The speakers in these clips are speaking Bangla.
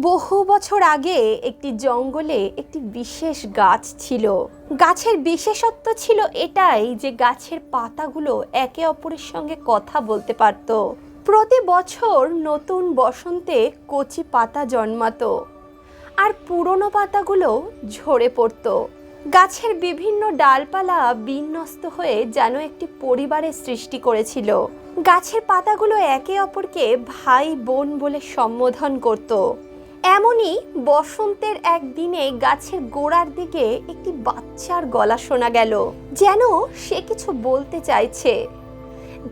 বহু বছর আগে একটি জঙ্গলে একটি বিশেষ গাছ ছিল। গাছের বিশেষত্ব ছিল এটাই যে গাছের পাতাগুলো একে অপরের সঙ্গে কথা বলতে পারত। প্রতি বছর নতুন বসন্তে কচি পাতা জন্মাতো আর পুরনো পাতাগুলো ঝরে পড়তো। গাছের বিভিন্ন ডালপালা বিন্যস্ত হয়ে যেন একটি পরিবারের সৃষ্টি করেছিল। গাছের পাতাগুলো একে অপরকে ভাই বোন বলে সম্বোধন করত। এমনই বসন্তের একদিনে গাছের গোড়ার দিকে একটি বাচ্চার গলা শোনা গেল। যেন সে কিছু বলতে চাইছে।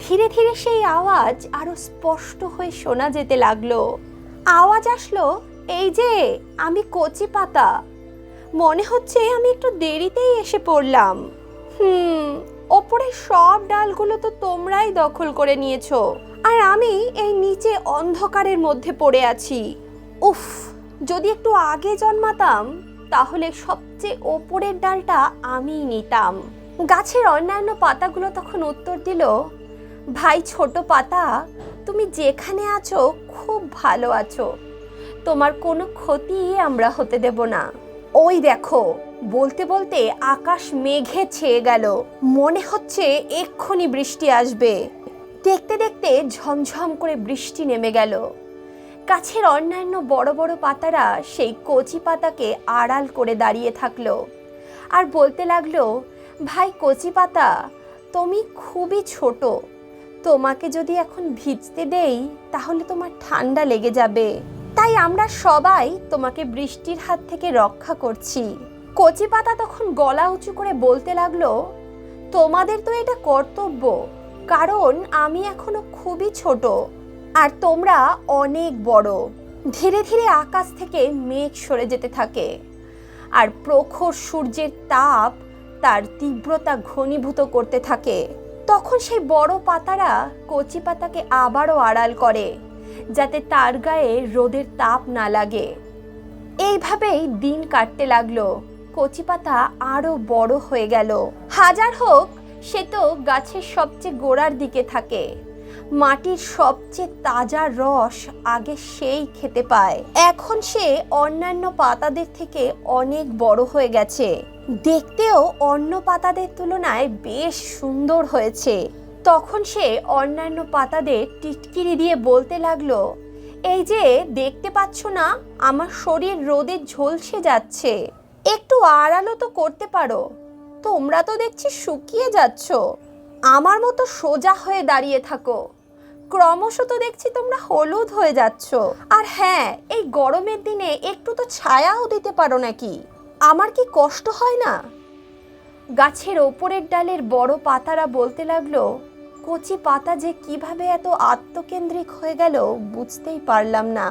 ধীরে ধীরে সেই আওয়াজ আরও স্পষ্ট হয়ে শোনা যেতে লাগল। আওয়াজ আসলো, এই যে, আমি কচি পাতা। মনে হচ্ছে আমি একটু দেরিতেই এসে পড়লাম। হুম, ওপরে সব ডালগুলো তো তোমরাই দখল করে নিয়েছো। আর আমি এই নিচে অন্ধকারের মধ্যে পড়ে আছি। উফ, যদি একটু আগে জন্মাতাম, তাহলে সবচেয়ে ওপরের ডালটা আমিই নিতাম। গাছের অন্যান্য পাতাগুলো তখন উত্তর দিল, ভাই, ছোট পাতা, তুমি যেখানে আছো, খুব ভালো আছো। তোমার কোনো ক্ষতি আমরা হতে দেব না। ওই দেখো, বলতে বলতে আকাশ মেঘে ছেয়ে গেল। মনে হচ্ছে এক্ষুনি বৃষ্টি আসবে। দেখতে দেখতে ঝমঝম করে বৃষ্টি নেমে গেল। গাছের অন্যান্য বড় বড় পাতারা সেই কচি পাতাকে আড়াল করে দাঁড়িয়ে থাকল আর বলতে লাগল, ভাই, কচি পাতা, তুমি খুবই ছোট। তোমাকে যদি এখন ভিজতে দেই, তাহলে তোমার ঠান্ডা লেগে যাবে। তাই আমরা সবাই তোমাকে বৃষ্টির হাত থেকে রক্ষা করছি। কচি পাতা তখন গলা উঁচু করে বলতে লাগল, তোমাদের তো এটা কর্তব্য। কারণ আমি এখনও খুবই ছোট। আর তোমরা অনেক বড়। ধীরে ধীরে আকাশ থেকে মেঘ সরে যেতে থাকে। আর প্রখর সূর্যের তাপ তার তীব্রতা ঘনীভূত করতে থাকে। তখন সেই বড় পাতারা কচি পাতাকে আবারও আড়াল করে, যাতে তার গায়ে রোদের তাপ না লাগে। এইভাবেই দিন কাটতে লাগল। কচি পাতা আরও বড় হয়ে গেল। হাজার হোক, সে তো গাছের সবচেয়ে গোড়ার দিকে থাকে। মাটির সবচেয়ে তাজা রস আগে সেই খেতে পায়। এখন সে অন্যান্য পাতাদের থেকে অনেক বড় হয়ে গেছে। দেখতেও অন্য পাতাদের তুলনায় বেশ সুন্দর হয়েছে। তখন সে অন্যান্য পাতাদের টিটকিরি দিয়ে বলতে লাগল, এই যে, দেখতে পাচ্ছ না, আমার শরীর রোদে ঝলসে যাচ্ছে। একটু আড়ালো তো করতে পারো। তোমরা তো দেখছি শুকিয়ে যাচ্ছ। আমার মতো সোজা হয়ে দাঁড়িয়ে থাকো। ক্রমশ তো দেখছি তোমরা হলুদ হয়ে যাচ্ছ। আর হ্যাঁ এই গরমের দিনে একটু তো ছায়াও দিতে পারো নাকি? আমার কি কষ্ট হয় না? গাছের ওপরের ডালের বড় পাতারা বলতে লাগল, কচি পাতা যে কীভাবে এত আত্মকেন্দ্রিক হয়ে গেল বুঝতেই পারলাম না।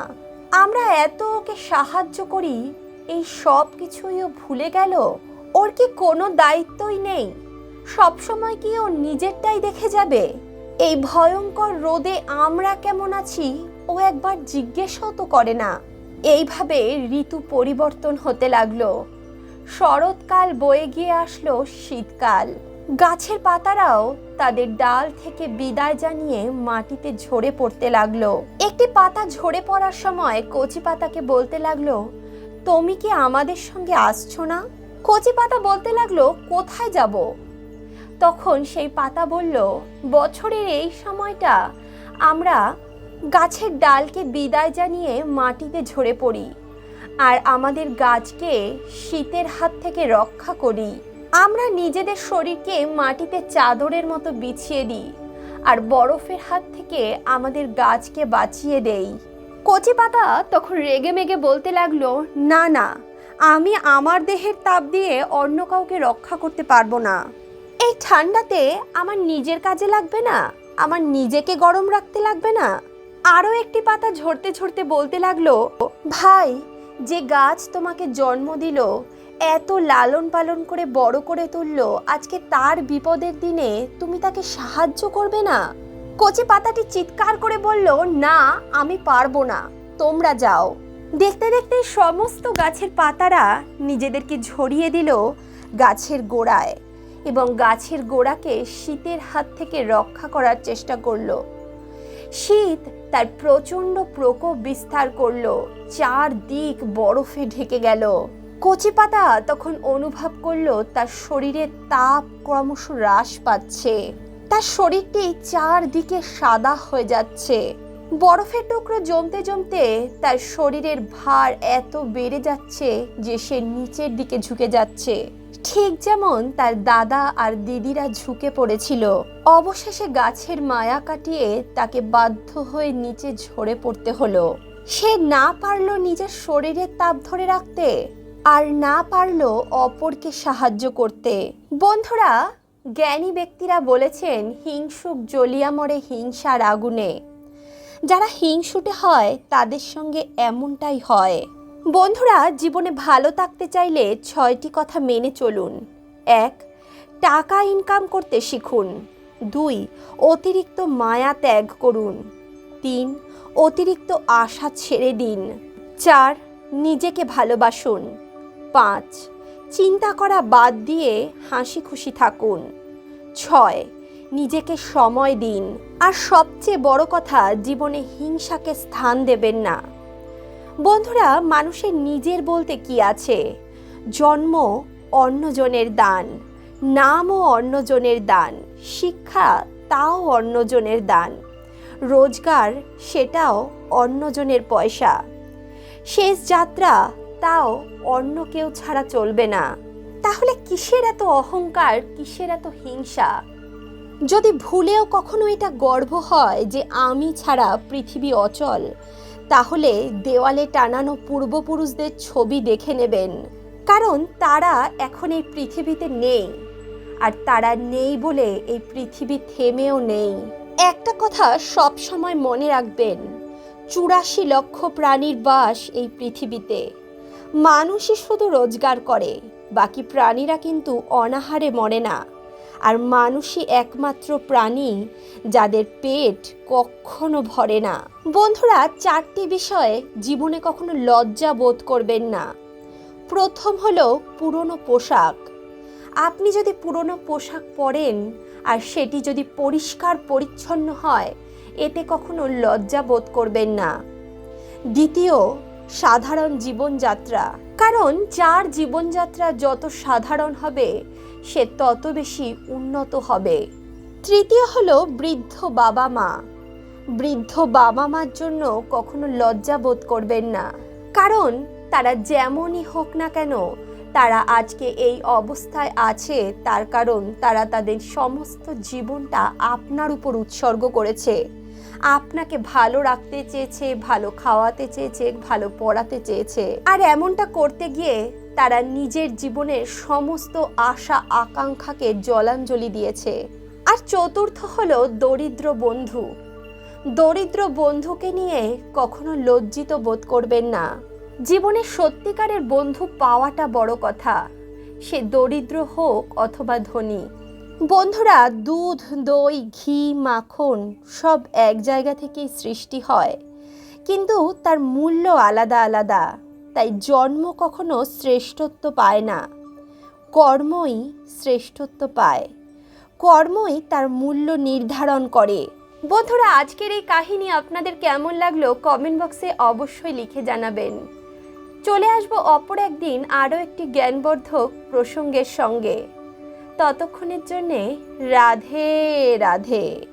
আমরা এত ওকে সাহায্য করি, এই সব কিছুই ও ভুলে গেল? ওর কি কোনো দায়িত্বই নেই? সবসময় কি ও নিজেরটাই দেখে যাবে? এই ভয়ঙ্কর রোদে আমরা কেমন আছি, ও একবার জিজ্ঞেসও তো করে না। এইভাবে ঋতু পরিবর্তন হতে লাগল। শরৎকাল বয়ে গিয়ে আসলো শীতকাল। গাছের পাতারাও তাদের ডাল থেকে বিদায় জানিয়ে মাটিতে ঝরে পড়তে লাগল। একটি পাতা ঝরে পড়ার সময় কচি পাতাকে বলতে লাগল, তুমি কি আমাদের সঙ্গে আসছো না? কচি পাতা বলতে লাগল, কোথায় যাব? তখন সেই পাতা বলল, বছরের এই সময়টা আমরা গাছের ডালকে বিদায় জানিয়ে মাটিতে ঝরে পড়ি আর আমাদের গাছকে শীতের হাত থেকে রক্ষা করি। আমরা নিজেদের শরীরকে মাটিতে চাদরের মতো বিছিয়ে দিই আর বরফের হাত থেকে আমাদের গাছকে বাঁচিয়ে দেই। কচি পাতা তখন রেগে মেগে বলতে লাগল, না না, আমি আমার দেহের তাপ দিয়ে অন্য কাউকে রক্ষা করতে পারব না। এই ঠান্ডাতে আমার নিজের কাজে লাগবে না, আমার নিজেকে গরম রাখতে লাগবে না। আরও একটি পাতা ঝরতে ঝরতে বলতে লাগল, ভাই, যে গাছ তোমাকে জন্ম দিল, এত লালন পালন করে বড় করে তুললো, আজকে তার বিপদের দিনে তুমি তাকে সাহায্য করবে না? কচি পাতাটি চিৎকার করে বলল, না, আমি পারব না, তোমরা যাও। দেখতে দেখতে সমস্ত গাছের পাতারা নিজেদেরকে ঝরিয়ে দিল গাছের গোড়ায়। এবং গাছের গোড়াকে শীতের হাত থেকে রক্ষা করার চেষ্টা করল। শীত তার প্রচণ্ড প্রকোপ বিস্তার করল। চারদিক বরফে ঢেকে গেল। কচি পাতা তখন অনুভব করল তার শরীরে তাপ ক্রমশ হ্রাস পাচ্ছে। তার শরীরটি চারদিকে সাদা হয়ে যাচ্ছে। বরফের টুকরো জমতে জমতে তার শরীরের ভার এত বেড়ে যাচ্ছে যে সে নিচের দিকে ঝুঁকে যাচ্ছে। ঠিক যেমন তার দাদা আর দিদিরা ঝুঁকে পড়েছিল। অবশেষে গাছের মায়া কাটিয়ে তাকে বাধ্য হয়ে নিচে ঝরে পড়তে হলো। সে না পারল নিজের শরীরের তাপ ধরে রাখতে আর না পারল অপরকে সাহায্য করতে। বন্ধুরা, জ্ঞানী ব্যক্তিরা বলেছেন, হিংসুক জ্বলিয়া মরে হিংসার আগুনে। যারা হিংসুটে হয়, তাদের সঙ্গে এমনটাই হয়। বন্ধুরা, জীবনে ভালো থাকতে চাইলে ছয়টি কথা মেনে চলুন। এক, টাকা ইনকাম করতে শিখুন। দুই, অতিরিক্ত মায়া ত্যাগ করুন। তিন, অতিরিক্ত আশা ছেড়ে দিন। চার, নিজেকে ভালোবাসুন। পাঁচ, চিন্তা করা বাদ দিয়ে হাসি খুশি থাকুন। ছয়, নিজেকে সময় দিন। আর সবচেয়ে বড় কথা, জীবনে হিংসাকে স্থান দেবেন না। বন্ধুরা, মানুষের নিজের বলতে কি আছে? জন্ম অন্যজনের দান, নামও অন্যজনের দান, শিক্ষা তাও অন্যজনের দান, রোজগার সেটাও অন্যজনের পয়সা, শেষ যাত্রা তাও অন্য কেউ ছাড়া চলবে না। তাহলে কিসের এত অহংকার, কিসের এত হিংসা? যদি ভুলেও কখনো এটা গর্ব হয় যে আমি ছাড়া পৃথিবী অচল তাহলে দেওয়ালে টানানো পূর্বপুরুষদের ছবি দেখে নেবেন। কারণ তারা এখন এই পৃথিবীতে নেই। আর তারা নেই বলে এই পৃথিবী থেমেও নেই। একটা কথা সব সময় মনে রাখবেন, চুরাশি লক্ষ প্রাণীর বাস এই পৃথিবীতে। মানুষই শুধু রোজগার করে, বাকি প্রাণীরা কিন্তু অনাহারে মরে না। আর মানুষই একমাত্র প্রাণী যাদের পেট কখনো ভরে না। বন্ধুরা, চারটি বিষয়ে জীবনে কখনো লজ্জা বোধ করবেন না। প্রথম হলো পুরনো পোশাক। আপনি যদি পুরনো পোশাক পরেন আর সেটি যদি পরিষ্কার পরিচ্ছন্ন হয়, এতে কখনো লজ্জা বোধ করবেন না। দ্বিতীয়, সাধারণ জীবনযাত্রা। কারণ, যার জীবনযাত্রা যত সাধারণ হবে সে তত বেশি উন্নত হবে। তৃতীয় হলো বৃদ্ধ বাবা মা। বৃদ্ধ বাবা মার জন্য কখনো লজ্জা বোধ করবেন না। কারণ তারা যেমনই হোক না কেন, তারা আজকে এই অবস্থায় আছে, তার কারণ তারা তাদের সমস্ত জীবনটা আপনার উপর উৎসর্গ করেছে। আপনাকে ভালো রাখতে চেয়েছে, ভালো খাওয়াতে চেয়েছে, ভালো পড়াতে চেয়েছে। আর এমনটা করতে গিয়ে তারা নিজের জীবনের সমস্ত আশা, আকাঙ্ক্ষাকে জলাঞ্জলি দিয়েছে। আর চতুর্থ হলো দরিদ্র বন্ধু। দরিদ্র বন্ধুকে নিয়ে কখনো লজ্জিত বোধ করবেন না। জীবনে সত্যিকারের বন্ধু পাওয়াটা বড় কথা। সে দরিদ্র হোক অথবা ধনী বন্ধুরা, দুধ, দই, ঘি, মাখন সব এক জায়গা থেকেই সৃষ্টি হয়। কিন্তু তার মূল্য আলাদা আলাদা, তাই জন্ম কখনো শ্রেষ্ঠত্ব পায় না। কর্মই শ্রেষ্ঠত্ব পায়। কর্মই তার মূল্য নির্ধারণ করে। বন্ধুরা, আজকের এই কাহিনী আপনাদের কেমন লাগল কমেন্ট বক্সে অবশ্যই লিখে জানাবেন। চলে আসব অপর একদিন আরও একটি জ্ঞানবর্ধক প্রসঙ্গের সঙ্গে। ততক্ষণের জন্যে রাধে রাধে।